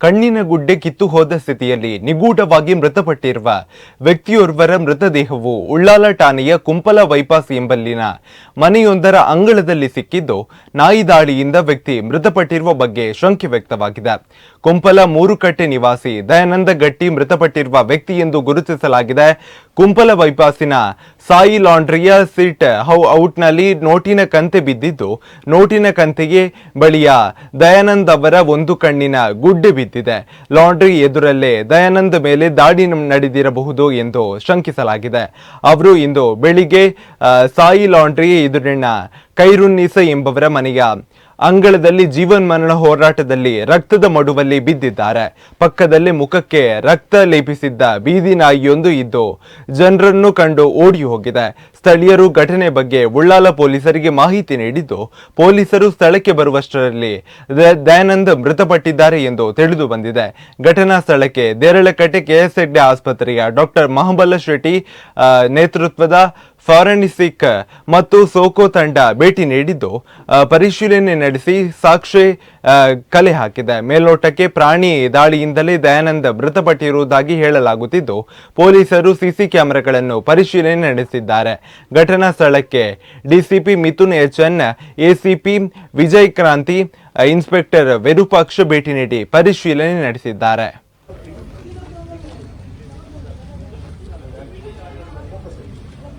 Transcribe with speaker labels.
Speaker 1: ಕಣ್ಣಿನ ಗುಡ್ಡೆ ಕಿತ್ತು ಹೋದ ಸ್ಥಿತಿಯಲ್ಲಿ ನಿಗೂಢವಾಗಿ ಮೃತಪಟ್ಟಿರುವ ವ್ಯಕ್ತಿಯೋರ್ವರ ಮೃತದೇಹವು ಉಳ್ಳಾಲ ಠಾಣೆಯ ಕುಂಪಲ ವೈಪಾಸ್ ಎಂಬಲ್ಲಿನ ಮನೆಯೊಂದರ ಅಂಗಳದಲ್ಲಿ ಸಿಕ್ಕಿದ್ದು ನಾಯಿ ದಾಳಿಯಿಂದ ವ್ಯಕ್ತಿ ಮೃತಪಟ್ಟಿರುವ ಬಗ್ಗೆ ಶಂಕೆ ವ್ಯಕ್ತವಾಗಿದೆ. ಕುಂಪಲ ಮೂರುಕಟ್ಟೆ ನಿವಾಸಿ ದಯಾನಂದ ಗಟ್ಟಿ ಮೃತಪಟ್ಟಿರುವ ವ್ಯಕ್ತಿ ಎಂದು ಗುರುತಿಸಲಾಗಿದೆ. ಕುಂಪಲ ಬೈಪಾಸಿನ ಸಾಯಿ ಲಾಂಡ್ರಿಯ ಸಿಟ್ ಹೌ ಔಟ್ನಲ್ಲಿ ನೋಟಿನ ಕಂತೆ ಬಿದ್ದಿದ್ದು, ನೋಟಿನ ಕಂತೆಗೆ ಬಳಿಯ ದಯಾನಂದ್ ಅವರ ಒಂದು ಕಣ್ಣಿನ ಗುಡ್ಡೆ ಬಿದ್ದಿದೆ. ಲಾಂಡ್ರಿ ಎದುರಲ್ಲೇ ದಯಾನಂದ್ ಮೇಲೆ ದಾಳಿ ನಡೆದಿರಬಹುದು ಎಂದು ಶಂಕಿಸಲಾಗಿದೆ. ಅವರು ಇಂದು ಬೆಳಿಗ್ಗೆ ಸಾಯಿ ಲಾಂಡ್ರಿ ಎದುರಿನ ಕೈರುನ್ನೀಸ ಎಂಬವರ ಮನೆಯ ಅಂಗಳದಲ್ಲಿ ಜೀವನ್ಮರಣ ಹೋರಾಟದಲ್ಲಿ ರಕ್ತದ ಮಡುವಲ್ಲಿ ಬಿದ್ದಿದ್ದಾರೆ. ಪಕ್ಕದಲ್ಲಿ ಮುಖಕ್ಕೆ ರಕ್ತ ಲೇಪಿಸಿದ್ದ ಬೀದಿ ನಾಯಿಯೊಂದು ಇದ್ದು ಜನರನ್ನು ಕಂಡು ಓಡಿ ಹೋಗಿದೆ. ಸ್ಥಳೀಯರು ಘಟನೆ ಬಗ್ಗೆ ಉಳ್ಳಾಲ ಪೊಲೀಸರಿಗೆ ಮಾಹಿತಿ ನೀಡಿದ್ದು, ಪೊಲೀಸರು ಸ್ಥಳಕ್ಕೆ ಬರುವಷ್ಟರಲ್ಲಿ ದಯಾನಂದ್ ಮೃತಪಟ್ಟಿದ್ದಾರೆ ಎಂದು ತಿಳಿದು ಬಂದಿದೆ. ಘಟನಾ ಸ್ಥಳಕ್ಕೆ ದೇರಳಕಟ್ಟೆ ಕೆಎಸ್ ಹೆಗ್ಡೆ ಆಸ್ಪತ್ರೆಯ ಡಾಕ್ಟರ್ ಮಹಬಲ ಶೆಟ್ಟಿ ನೇತೃತ್ವದ ಫಾರೆನ್ಸಿಕ್ ಮತ್ತು ಸೋಕೋ ತಂಡ ಭೇಟಿ ನೀಡಿದ್ದು ಪರಿಶೀಲನೆ ನಡೆಸಿ ಸಾಕ್ಷಿ ಕಲೆ ಹಾಕಿದೆ. ಮೇಲ್ನೋಟಕ್ಕೆ ಪ್ರಾಣಿ ದಾಳಿಯಿಂದಲೇ ದಯಾನಂದ ಮೃತಪಟ್ಟಿರುವುದಾಗಿ ಹೇಳಲಾಗುತ್ತಿದ್ದು, ಪೊಲೀಸರು ಸಿಸಿ ಕ್ಯಾಮೆರಾಗಳನ್ನು ಪರಿಶೀಲನೆ ನಡೆಸಿದ್ದಾರೆ. ಘಟನಾ ಸ್ಥಳಕ್ಕೆ DCP Mithun H N, ACP Vijay Kranti, inspector Virupaksha ಭೇಟಿ ನೀಡಿ ಪರಿಶೀಲನೆ ನಡೆಸಿದ್ದಾರೆ.